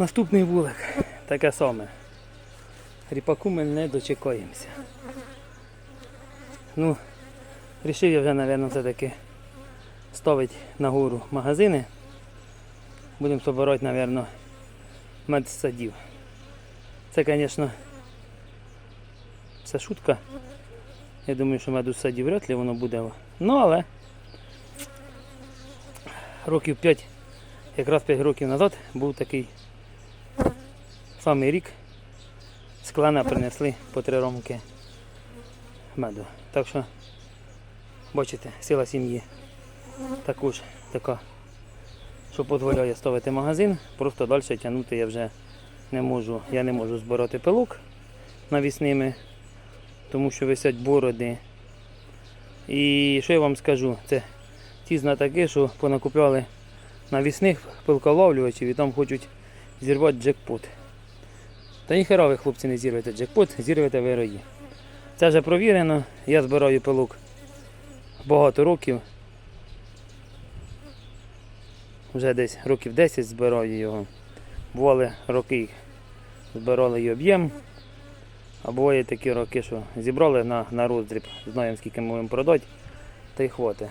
Наступний вулик. Таке саме. Ріпаку ми не дочекаємося. Ну, рішив я вже, мабуть, все-таки ставити нагору магазини. Будемо собирати, мабуть, мед з садів. Це, звісно, все шутка. Я думаю, що меду з садів вряд ли воно буде. Ну, але років 5, якраз 5 років назад був такий самий рік. З клана принесли по три ромки меду. Так що, бачите, сила сім'ї також така, що дозволяє ставити магазин, просто далі тягнути я вже не можу. Я не можу збирати пилок навісними, тому що висять бороди. І що я вам скажу, це ті знатоки, що понакупляли навісних пилколовлювачів і там хочуть зірвати джекпот. Та ніхера ви, хлопці, не зірвете джекпот, зірвете ви рої. Це вже провірено, я збираю пилок багато років. Вже десь років 10 збираю його. Бували роки, збирали і об'єм. А буває такі роки, що зібрали на, на роздріб, знаємо скільки можемо продати, та й хватить.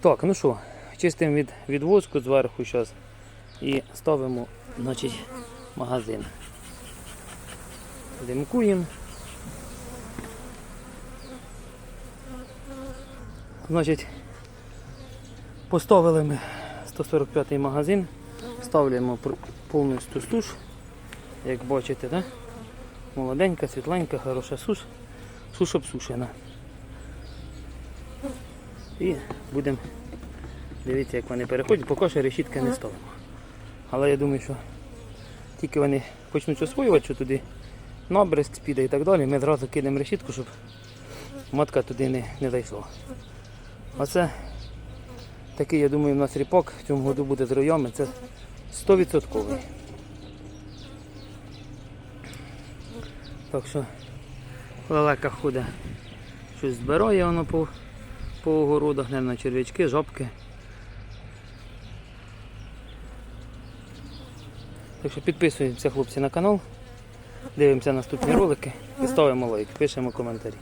Так, ну що, чистимо від, від воску зверху зараз і ставимо значить, магазин. Димкуємо. Значить, поставили ми 145-й магазин, ставляємо повністю суш, як бачите, да? молоденька, світленька, хороша суш, суш обсушена. І будемо дивитися, як вони переходять, поки що решітки не ставимо. Але я думаю, що тільки вони почнуть освоювати, що туди набризк піде і так далі, ми одразу кинемо решітку, щоб матка туди не, не зайшла. Оце такий, я думаю, у нас ріпак в цьому году буде з роями, це 100%. Так що лелека ходить, щось збирає воно по, по огородах, мабуть, черв'ячки, жабки. Так що підписуємося, хлопці, на канал, дивимося наступні ролики і ставимо лайк, пишемо коментарі.